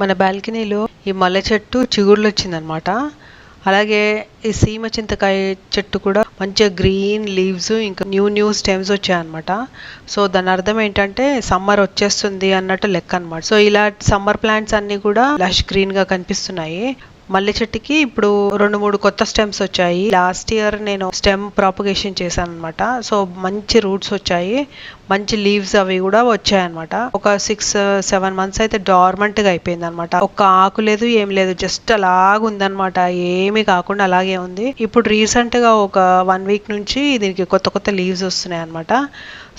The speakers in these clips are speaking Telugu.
మన బాల్కనీలో ఈ మల్లె చెట్టు చిగుళ్ళు వచ్చిందనమాట అలాగే ఈ సీమ చింతకాయ చెట్టు కూడా మంచిగా గ్రీన్ లీవ్స్ ఇంకా న్యూ న్యూ స్టెమ్స్ వచ్చాయన్నమాట. సో దాని అర్థం ఏంటంటే సమ్మర్ వచ్చేస్తుంది అన్నట్టు లెక్క అనమాట సో ఇలా సమ్మర్ ప్లాంట్స్ అన్ని కూడా లష్ గ్రీన్గా కనిపిస్తున్నాయి. మల్లె చెట్టుకి ఇప్పుడు రెండు మూడు కొత్త స్టెమ్స్ వచ్చాయి. లాస్ట్ ఇయర్ నేను స్టెమ్ ప్రాపగేషన్ చేశాను అనమాట సో మంచి రూట్స్ వచ్చాయి. మంచి లీవ్స్ అవి కూడా వచ్చాయి అనమాట ఒక సిక్స్ సెవెన్ మంత్స్ అయితే డార్మెంట్గా అయిపోయింది అనమాట ఒక్క ఆకు లేదు ఏం లేదు. జస్ట్ అలాగ ఉందన్నమాట. ఏమీ కాకుండా అలాగే ఉంది. ఇప్పుడు రీసెంట్గా ఒక వన్ వీక్ నుంచి దీనికి కొత్త కొత్త లీవ్స్ వస్తున్నాయి అనమాట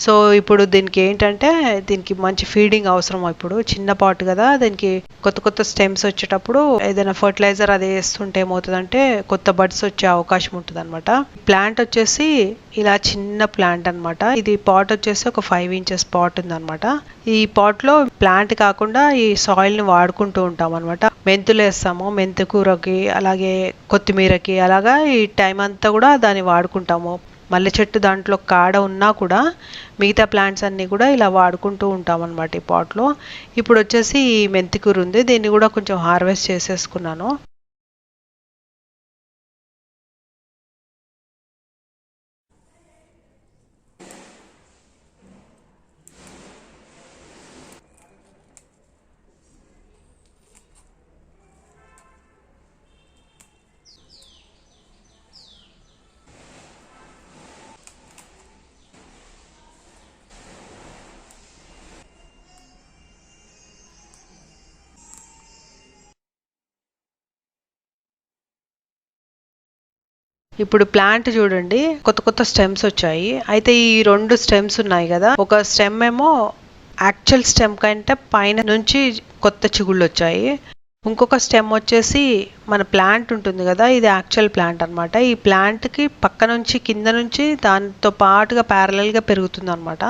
సో ఇప్పుడు దీనికి ఏంటంటే దీనికి మంచి ఫీడింగ్ అవసరం ఇప్పుడు. చిన్న పాటు కదా దీనికి కొత్త కొత్త స్టెమ్స్ వచ్చేటప్పుడు ఏదైనా ఫర్టిలైజర్ అది వేస్తుంటే ఏమవుతుందంటే కొత్త బడ్స్ వచ్చే అవకాశం ఉంటుంది అనమాట ప్లాంట్ వచ్చేసి ఇలా చిన్న ప్లాంట్ అన్నమాట. ఇది పాట్ వచ్చేసి ఒక ఫైవ్ ఇంచెస్ పాట్ ఉందన్నమాట. ఈ పాట్లో ప్లాంట్ కాకుండా ఈ సాయిల్ని వాడుకుంటూ ఉంటాం అనమాట మెంతులు వేస్తాము మెంతు కూరకి అలాగే కొత్తిమీరకి అలాగా ఈ టైం అంతా కూడా దాన్ని వాడుకుంటాము. మల్లె చెట్టు దాంట్లో కాడ ఉన్నా కూడా మిగతా ప్లాంట్స్ అన్నీ కూడా ఇలా వాడుకుంటూ ఉంటాం అనమాట ఈ పాట్లో. ఇప్పుడు వచ్చేసి ఈ మెంతికూర ఉంది. దీన్ని కూడా కొంచెం హార్వెస్ట్ చేసేసుకున్నాను. ఇప్పుడు ప్లాంట్ చూడండి కొత్త కొత్త స్టెమ్స్ వచ్చాయి. అయితే ఈ రెండు స్టెమ్స్ ఉన్నాయి కదా ఒక స్టెమ్ ఏమో యాక్చువల్ స్టెమ్ కంటే పైన నుంచి కొత్త చిగుళ్ళు వచ్చాయి. ఇంకొక స్టెమ్ వచ్చేసి మన ప్లాంట్ ఉంటుంది కదా ఇది యాక్చువల్ ప్లాంట్ అన్నమాట. ఈ ప్లాంట్కి పక్క నుంచి కింద నుంచి దాంతో పాటుగా ప్యారలల్గా పెరుగుతుంది అనమాట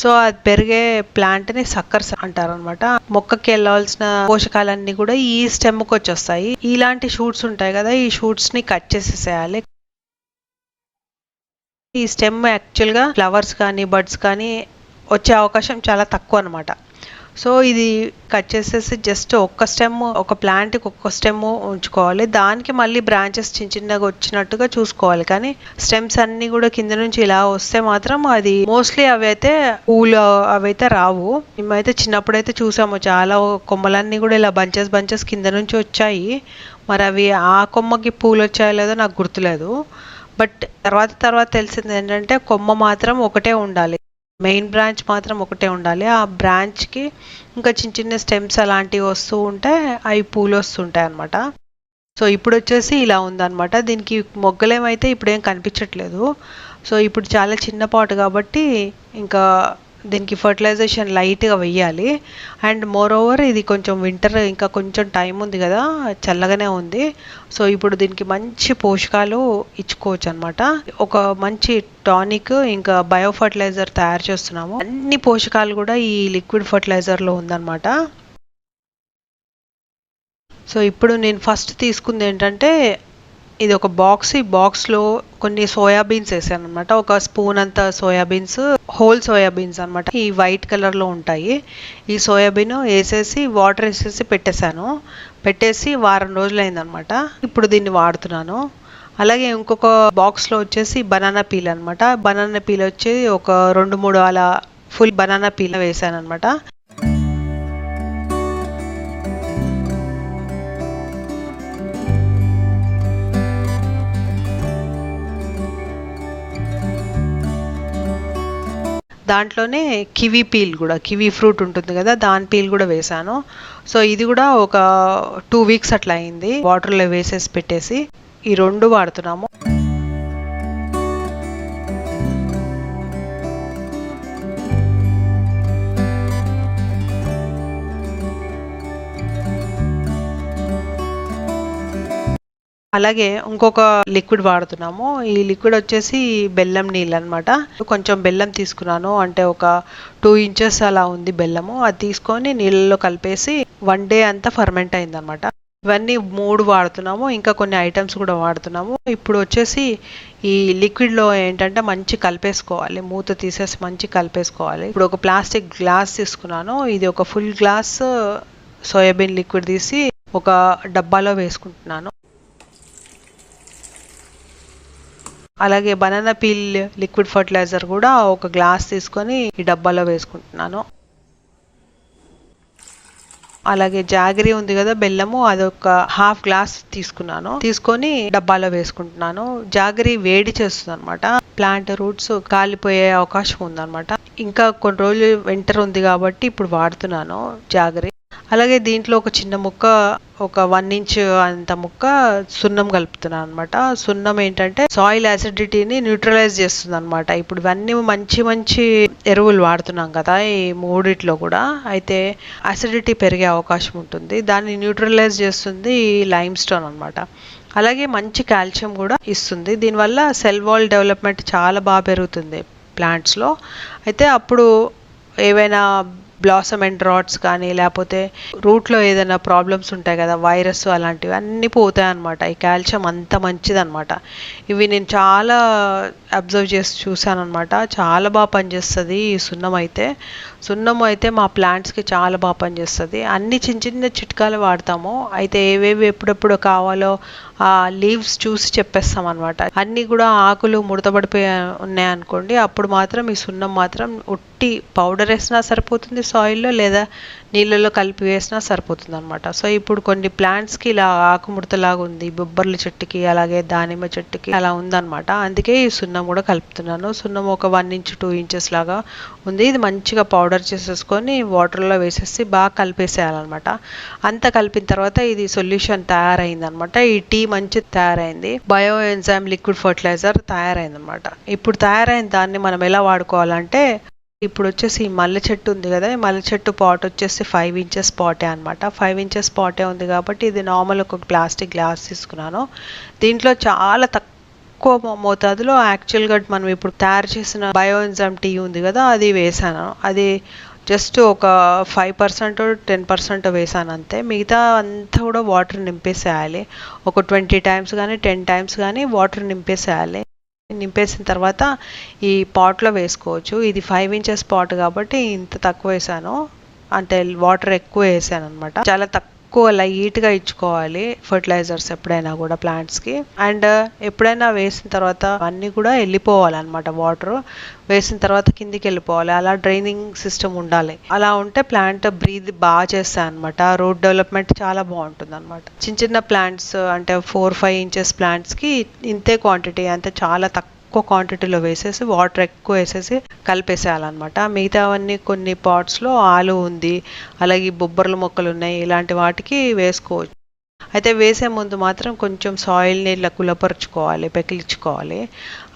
సో అది పెరిగే ప్లాంట్ని సక్కర్స్ అంటారు అనమాట మొక్కకి వెళ్ళాల్సిన పోషకాలన్నీ కూడా ఈ స్టెమ్కి వచ్చేస్తాయి. ఇలాంటి షూట్స్ ఉంటాయి కదా ఈ షూట్స్ని కట్ చేసేసేయాలి. ఈ స్టెమ్ యాక్చువల్గా ఫ్లవర్స్ కానీ బర్డ్స్ కానీ వచ్చే అవకాశం చాలా తక్కువ అనమాట. సో ఇది కట్ చేసేసి జస్ట్ ఒక్క స్టెమ్ ఒక ప్లాంట్కి ఒక్క స్టెమ్ ఉంచుకోవాలి. దానికి మళ్ళీ బ్రాంచెస్ చిన్న చిన్నగా వచ్చినట్టుగా చూసుకోవాలి. కానీ స్టెమ్స్ అన్నీ కూడా కింద నుంచి ఇలా వస్తే మాత్రం అది మోస్ట్లీ అవి అయితే పూలు అవి అయితే రావు. మేమైతే చిన్నప్పుడు అయితే చూసాము చాలా కొమ్మలన్నీ కూడా ఇలా బంచెస్ బంచెస్ కింద నుంచి వచ్చాయి. మరి అవి ఆ కొమ్మకి పూలు వచ్చాయో లేదో నాకు గుర్తులేదు. బట్ తర్వాత తర్వాత తెలిసింది ఏంటంటే కొమ్మ మాత్రం ఒకటే ఉండాలి. మెయిన్ బ్రాంచ్ మాత్రం ఒకటే ఉండాలి. ఆ బ్రాంచ్కి ఇంకా చిన్న చిన్న స్టెమ్స్ అలాంటివి వస్తూ ఉంటే అవి పూలు వస్తుంటాయి అనమాట సో ఇప్పుడు వచ్చేసి ఇలా ఉందన్నమాట. దీనికి మొగ్గలేమైతే ఇప్పుడేం కనిపించట్లేదు. సో ఇప్పుడు చాలా చిన్న పాటు కాబట్టి ఇంకా దీనికి ఫర్టిలైజేషన్ లైట్గా వెయ్యాలి. అండ్ మోర్ ఓవర్ ఇది కొంచెం వింటర్ ఇంకా కొంచెం టైం ఉంది కదా చల్లగానే ఉంది. సో ఇప్పుడు దీనికి మంచి పోషకాలు ఇచ్చుకోవచ్చు అనమాట ఒక మంచి టానిక్ ఇంకా బయో ఫర్టిలైజర్ తయారు చేస్తున్నాము. అన్ని పోషకాలు కూడా ఈ లిక్విడ్ ఫర్టిలైజర్లో ఉందన్నమాట సో ఇప్పుడు నేను ఫస్ట్ తీసుకుంది ఏంటంటే ఇది ఒక బాక్స్ ఈ బాక్స్లో కొన్ని సోయాబీన్స్ వేసాను అనమాట ఒక స్పూన్ అంత సోయాబీన్స్ హోల్ సోయాబీన్స్ అనమాట ఈ వైట్ కలర్లో ఉంటాయి. ఈ సోయాబీన్ వేసేసి వాటర్ వేసేసి పెట్టేశాను. పెట్టేసి వారం రోజులు అయిందనమాట ఇప్పుడు దీన్ని వాడుతున్నాను. అలాగే ఇంకొక బాక్స్లో వచ్చేసి బనానా పీల్ అనమాట బనానా పీల్ వచ్చి ఒక రెండు మూడు అలా ఫుల్ బనానా పీల్ వేసాను అనమాట దాంట్లోనే కివీ పీల్ కూడా కివీ ఫ్రూట్ ఉంటుంది కదా దాని పీల్ కూడా వేసాను సో ఇది కూడా ఒక టూ వీక్స్ అట్లా అయింది. వాటర్లో వేసేసి పెట్టేసి ఈ రెండు వాడుతున్నాము. అలాగే ఇంకొక లిక్విడ్ వాడుతున్నాము. ఈ లిక్విడ్ వచ్చేసి బెల్లం నీళ్ళు అనమాట కొంచెం బెల్లం తీసుకున్నాను. అంటే ఒక టూ ఇంచెస్ అలా ఉంది బెల్లము. అది తీసుకొని నీళ్ళలో కలిపేసి వన్ డే అంతా ఫర్మెంట్ అయిందనమాట. ఇవన్నీ మూడు వాడుతున్నాము. ఇంకా కొన్ని ఐటమ్స్ కూడా వాడుతున్నాము. ఇప్పుడు వచ్చేసి ఈ లిక్విడ్లో ఏంటంటే మంచి కలిపేసుకోవాలి. మూత తీసేసి మంచి కలిపేసుకోవాలి. ఇప్పుడు ఒక ప్లాస్టిక్ గ్లాస్ తీసుకున్నాను. ఇది ఒక ఫుల్ గ్లాస్ సోయాబీన్ లిక్విడ్ తీసి ఒక డబ్బాలో వేసుకుంటున్నాను. అలాగే బనానా పీల్ లిక్విడ్ ఫర్టిలైజర్ కూడా ఒక గ్లాస్ తీసుకొని ఈ డబ్బాలో వేసుకుంటున్నాను. అలాగే జాగరీ ఉంది కదా బెల్లము అదొక హాఫ్ గ్లాస్ తీసుకున్నాను. తీసుకొని డబ్బాలో వేసుకుంటున్నాను. జాగరీ వేడి చేస్తుంది అనమాట ప్లాంట్ రూట్స్ కాలిపోయే అవకాశం ఉందన్నమాట. ఇంకా కొన్ని రోజులు వింటర్ ఉంది కాబట్టి ఇప్పుడు వాడుతున్నాను జాగరీ. అలాగే దీంట్లో ఒక చిన్న ముక్క ఒక వన్ ఇంచ్ అంత ముక్క సున్నం కలుపుతున్నాను అనమాట సున్నం ఏంటంటే సాయిల్ యాసిడిటీని న్యూట్రలైజ్ చేస్తుంది అనమాట ఇప్పుడు ఇవన్నీ మంచి మంచి ఎరువులు వాడుతున్నాం కదా ఈ మూడిట్లో కూడా. అయితే అసిడిటీ పెరిగే అవకాశం ఉంటుంది. దాన్ని న్యూట్రలైజ్ చేస్తుంది ఈ లైమ్ స్టోన్ అనమాట అలాగే మంచి కాల్షియం కూడా ఇస్తుంది. దీనివల్ల సెల్ వాల్ డెవలప్మెంట్ చాలా బాగా పెరుగుతుంది ప్లాంట్స్లో అయితే అప్పుడు ఏవైనా బ్లాసమ్ అండ్ డ్రాట్స్ కానీ లేకపోతే రూట్లో ఏదైనా ప్రాబ్లమ్స్ ఉంటాయి కదా వైరస్ అలాంటివి అన్నీ పోతాయి అనమాట ఈ కాల్షియం అంత మంచిదన్నమాట. ఇవి నేను చాలా అబ్జర్వ్ చేసి చూశాను అనమాట చాలా బాగా పనిచేస్తుంది ఈ సున్నం అయితే. సున్నం అయితే మా ప్లాంట్స్కి చాలా బాగా పనిచేస్తుంది. అన్ని చిన్న చిన్న చిట్కాలు వాడతాము. అయితే ఏవేవి ఎప్పుడెప్పుడు కావాలో ఆ లీవ్స్ చూసి చెప్పేస్తాం అనమాట అన్నీ కూడా ఆకులు ముడతపడిపోయి ఉన్నాయనుకోండి అప్పుడు మాత్రం ఈ సున్నం మాత్రం ఉట్టి పౌడర్ వేసినా సరిపోతుంది సాయిల్లో లేదా నీళ్ళలో కలిపి వేసినా సరిపోతుంది అనమాట సో ఇప్పుడు కొన్ని ప్లాంట్స్కి ఇలా ఆకుముడతలాగా ఉంది. బొబ్బర్ల చెట్టుకి అలాగే దానిమ్మ చెట్టుకి అలా ఉందన్నమాట. అందుకే ఈ సున్నం కూడా కలుపుతున్నాను. సున్నం ఒక వన్ ఇంచ్ టూ ఇంచెస్ లాగా ఉంది. ఇది మంచిగా పౌడర్ చేసేసుకొని వాటర్లో వేసేసి బాగా కలిపేసేయాలన్నమాట. అంతా కలిపిన తర్వాత ఇది సొల్యూషన్ తయారైందనమాట ఈ టీ మంచి తయారైంది. బయో ఎంజైమ్ లిక్విడ్ ఫర్టిలైజర్ తయారైంది అనమాట ఇప్పుడు తయారైన దాన్ని మనం ఎలా వాడుకోవాలంటే ఇప్పుడు వచ్చేసి మల్లె చెట్టు ఉంది కదా ఈ మల్లె చెట్టు పాట్ వచ్చేసి ఫైవ్ ఇంచెస్ పాటే అనమాట ఫైవ్ ఇంచెస్ పాటే ఉంది కాబట్టి ఇది నార్మల్ ఒక ప్లాస్టిక్ గ్లాస్ తీసుకున్నాను. దీంట్లో చాలా తక్కువ మోతాదులో యాక్చువల్గా మనం ఇప్పుడు తయారు చేసిన బయోఎన్జమ్ టీ ఉంది కదా అది వేసాను. అది జస్ట్ ఒక ఫైవ్ పర్సెంట్ టెన్ పర్సెంట్ వేసాను అంతే. మిగతా అంతా కూడా వాటర్ నింపేసేయాలి. ఒక ట్వంటీ టైమ్స్ కానీ టెన్ టైమ్స్ కానీ వాటర్ నింపేసేయాలి. నింపేసిన తర్వాత ఈ పాట్లో వేసుకోవచ్చు. ఇది ఫైవ్ ఇంచెస్ పాట్ కాబట్టి ఇంత తక్కువ వేసాను. అంటే వాటర్ ఎక్కువ వేసాను అనమాట చాలా తక్కువ ఎక్కువ లైట్గా ఇచ్చుకోవాలి ఫర్టిలైజర్స్ ఎప్పుడైనా కూడా ప్లాంట్స్కి. అండ్ uh, ఎప్పుడైనా వేసిన తర్వాత అన్నీ కూడా వెళ్ళిపోవాలన్నమాట వాటర్. వేసిన తర్వాత కిందికి వెళ్ళిపోవాలి. అలా డ్రైనింగ్ సిస్టమ్ ఉండాలి. అలా ఉంటే ప్లాంట్ బ్రీద్ బాగా చేస్తాయి అనమాట రోడ్ డెవలప్మెంట్ చాలా బాగుంటుంది అనమాట చిన్న చిన్న ప్లాంట్స్ అంటే ఫోర్ ఫైవ్ ఇంచెస్ ప్లాంట్స్కి ఇంతే క్వాంటిటీ అంటే చాలా తక్కువ తక్కువ క్వాంటిటీలో వేసేసి వాటర్ ఎక్కువ వేసేసి కలిపేసేయాలన్నమాట. మిగతావన్నీ కొన్ని పాట్స్లో ఆలు ఉంది అలాగే బొబ్బర్ల మొక్కలు ఉన్నాయి ఇలాంటి వాటికి వేసుకోవచ్చు. అయితే వేసే ముందు మాత్రం కొంచెం సాయిల్ని ఇట్లా కులపరుచుకోవాలి పెకిలించుకోవాలి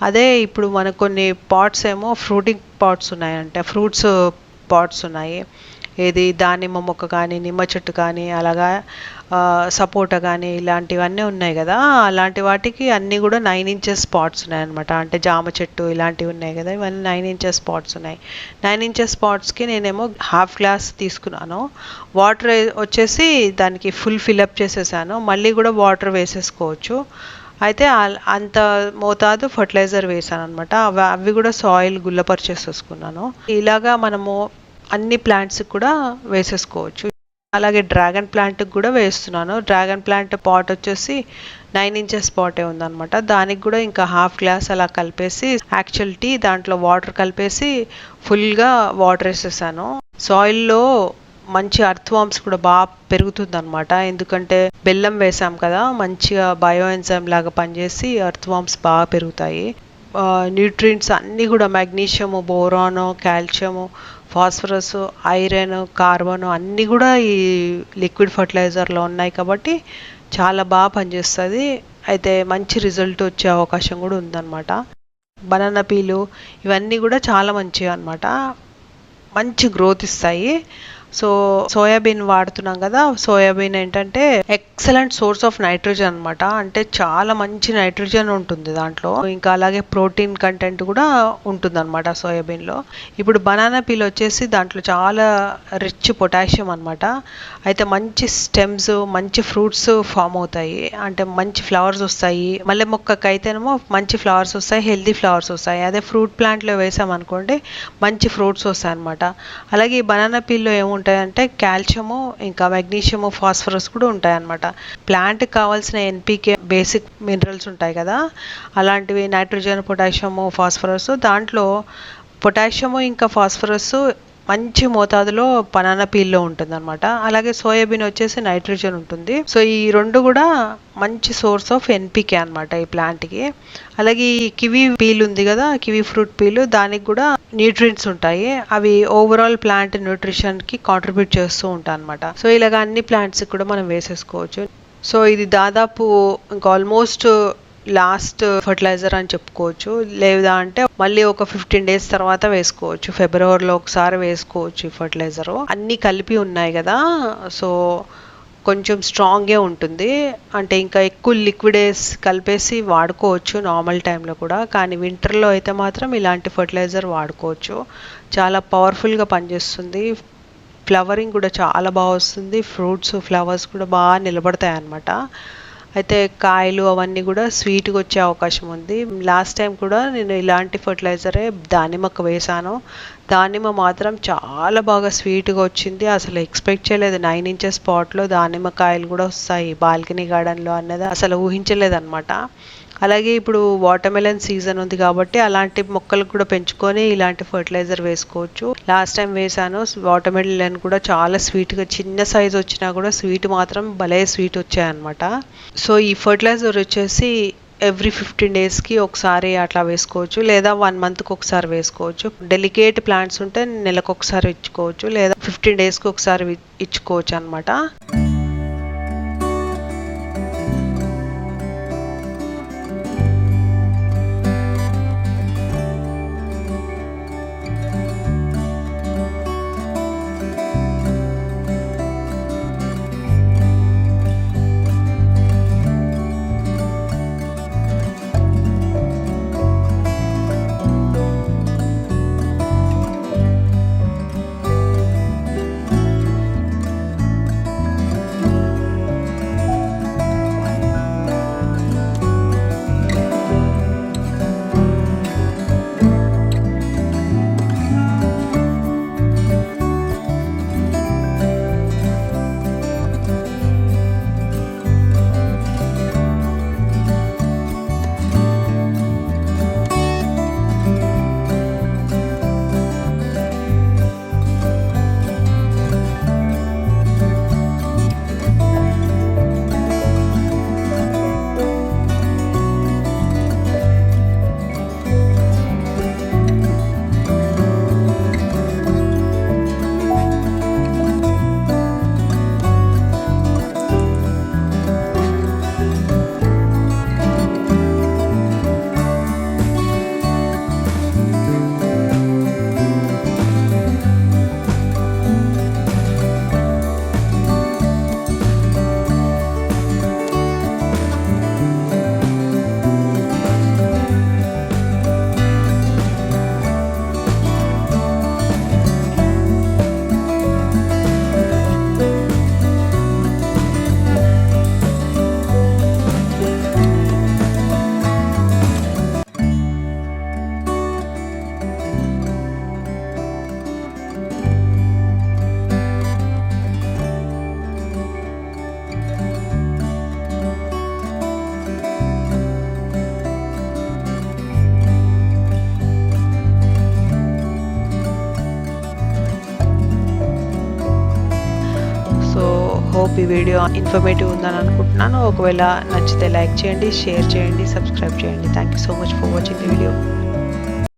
అదే ఇప్పుడు మనకు కొన్ని పాట్స్ ఏమో ఫ్రూటింగ్ పాట్స్ ఉన్నాయంటే ఫ్రూట్స్ పాట్స్ ఉన్నాయి. ఏది దానిమ్మ మొక్క కానీ నిమ్మ చెట్టు కానీ అలాగా సపోటా కానీ ఇలాంటివన్నీ ఉన్నాయి కదా. అలాంటి వాటికి అన్నీ కూడా నైన్ ఇంచెస్ స్పాట్స్ ఉన్నాయన్నమాట. అంటే జామ చెట్టు ఇలాంటివి ఉన్నాయి కదా ఇవన్నీ నైన్ ఇంచెస్ స్పాట్స్ ఉన్నాయి. నైన్ ఇంచెస్ స్పాట్స్కి నేనేమో హాఫ్ గ్లాస్ తీసుకున్నాను. వాటర్ వచ్చేసి దానికి ఫుల్ ఫిలప్ చేసేసాను. మళ్ళీ కూడా వాటర్ వేసేసుకోవచ్చు. అయితే అంత మోతాదు ఫర్టిలైజర్ వేసాను అనమాట అవి అవి కూడా సాయిల్ గుల్లపరిచేసేసుకున్నాను. ఇలాగా మనము అన్ని ప్లాంట్స్కి కూడా వేసేసుకోవచ్చు. అలాగే డ్రాగన్ ప్లాంట్కి కూడా వేస్తున్నాను. డ్రాగన్ ప్లాంట్ పాట్ వచ్చేసి నైన్ ఇంచెస్ పాటే ఉందన్నమాట. దానికి కూడా ఇంకా హాఫ్ గ్లాస్ అలా కలిపేసి యాక్చువల్ టీ దాంట్లో వాటర్ కలిపేసి ఫుల్గా వాటర్ వేసేసాను. సాయిల్లో మంచి అర్థవామ్స్ కూడా బాగా పెరుగుతుందన్నమాట. ఎందుకంటే బెల్లం వేసాం కదా మంచిగా బయో ఎంజైమ్ లాగా పనిచేసి అర్థవామ్స్ బాగా పెరుగుతాయి. న్యూట్రియంట్స్ అన్నీ కూడా magnesium boron calcium phosphorus iron carbon అన్నీ కూడా ఈ లిక్విడ్ ఫర్టిలైజర్లో ఉన్నాయి కాబట్టి చాలా బాగా పనిచేస్తుంది. అయితే మంచి రిజల్ట్ వచ్చే అవకాశం కూడా ఉందన్నమాట. బనానా పీలు ఇవన్నీ కూడా చాలా మంచివి అనమాట మంచి గ్రోత్ ఇస్తాయి. సో సోయాబీన్ వాడుతున్నాం కదా సోయాబీన్ ఏంటంటే ఎక్సలెంట్ సోర్స్ ఆఫ్ నైట్రోజన్ అనమాట అంటే చాలా మంచి నైట్రోజన్ ఉంటుంది దాంట్లో. ఇంకా అలాగే ప్రోటీన్ కంటెంట్ కూడా ఉంటుంది అనమాట సోయాబీన్లో. ఇప్పుడు బనానా పీల్ వచ్చేసి దాంట్లో చాలా రిచ్ పొటాషియం అనమాట అయితే మంచి స్టెమ్స్ మంచి ఫ్రూట్స్ ఫామ్ అవుతాయి. అంటే మంచి ఫ్లవర్స్ వస్తాయి. మల్లె మొక్కకి అయితేనేమో మంచి ఫ్లవర్స్ వస్తాయి హెల్దీ ఫ్లవర్స్ వస్తాయి. అదే ఫ్రూట్ ప్లాంట్లో వేసామనుకోండి మంచి ఫ్రూట్స్ వస్తాయి అనమాట అలాగే ఈ బనానా పీల్లో ఏముంటుంది ఏముంటాయంటే కాల్షియము ఇంకా మెగ్నీషియము ఫాస్ఫరస్ కూడా ఉంటాయన్నమాట. ప్లాంట్కి కావాల్సిన ఎన్పికే బేసిక్ మినరల్స్ ఉంటాయి కదా అలాంటివి నైట్రోజన్ పొటాషియము ఫాస్ఫరస్. దాంట్లో పొటాషియము ఇంకా ఫాస్ఫరస్ మంచి మోతాదులో బనానా పీల్లో ఉంటుంది అనమాట అలాగే సోయాబీన్ వచ్చేసి నైట్రోజన్ ఉంటుంది. సో ఈ రెండు కూడా మంచి సోర్స్ ఆఫ్ ఎన్పికే అనమాట ఈ ప్లాంట్కి. అలాగే ఈ కివీ పీల్ ఉంది కదా కివీ ఫ్రూట్ పీల్ దానికి కూడా న్యూట్రియంట్స్ ఉంటాయి. అవి ఓవరాల్ ప్లాంట్ న్యూట్రిషన్కి కాంట్రిబ్యూట్ చేస్తూ ఉంటాయి అనమాట సో ఇలాగ అన్ని ప్లాంట్స్కి కూడా మనం వేసేసుకోవచ్చు. సో ఇది దాదాపు ఇంకా ఆల్మోస్ట్ లాస్ట్ ఫర్టిలైజర్ uh, అని చెప్పుకోవచ్చు. లేదా అంటే మళ్ళీ ఒక ఫిఫ్టీన్ డేస్ తర్వాత వేసుకోవచ్చు. ఫిబ్రవరిలో ఒకసారి వేసుకోవచ్చు ఈ ఫర్టిలైజరు అన్నీ కలిపి ఉన్నాయి కదా. సో కొంచెం స్ట్రాంగే ఉంటుంది. అంటే ఇంకా ఎక్కువ లిక్విడేస్ కలిపేసి వాడుకోవచ్చు నార్మల్ టైంలో కూడా. కానీ వింటర్లో అయితే మాత్రం ఇలాంటి ఫర్టిలైజర్ వాడుకోవచ్చు. చాలా పవర్ఫుల్గా పనిచేస్తుంది. ఫ్లవరింగ్ కూడా చాలా బాగా వస్తుంది. ఫ్రూట్స్ ఫ్లవర్స్ కూడా బాగా నిలబడతాయి అన్నమాట అయితే కాయలు అవన్నీ కూడా స్వీట్గా వచ్చే అవకాశం ఉంది. లాస్ట్ టైం కూడా నేను ఇలాంటి ఫర్టిలైజరే దానిమ్మకు వేశాను దానిమ్మ మాత్రం చాలా బాగా స్వీట్గా వచ్చింది. అసలు ఎక్స్పెక్ట్ చేయలేదు. నైన్ ఇంచెస్ స్పాట్లో దానిమ్మ కాయలు కూడా వస్తాయి. బాల్కనీ గార్డెన్లో అన్నది అసలు ఊహించలేదన్నమాట. అలాగే ఇప్పుడు వాటర్మెలన్ సీజన్ ఉంది కాబట్టి అలాంటి మొక్కలు కూడా పెంచుకొని ఇలాంటి ఫర్టిలైజర్ వేసుకోవచ్చు. లాస్ట్ టైం వేసాను వాటర్మెలన్ కూడా చాలా స్వీట్గా చిన్న సైజ్ వచ్చినా కూడా స్వీట్ మాత్రం భలే స్వీట్ వచ్చాయన్నమాట. సో ఈ ఫర్టిలైజర్ వచ్చేసి ఎవ్రీ ఫిఫ్టీన్ డేస్కి ఒకసారి అట్లా వేసుకోవచ్చు. లేదా వన్ మంత్కి ఒకసారి వేసుకోవచ్చు. డెలికేట్ ప్లాంట్స్ ఉంటే నెలకు ఒకసారి ఇచ్చుకోవచ్చు. లేదా ఫిఫ్టీన్ డేస్కి ఒకసారి ఇచ్చుకోవచ్చు అనమాట ఈ వీడియో ఇన్ఫర్మేటివ్ ఉందని అనుకుంటున్నాను. ఒకవేళ నచ్చితే లైక్ చేయండి షేర్ చేయండి సబ్స్క్రైబ్ చేయండి. Thank you so much for watching the video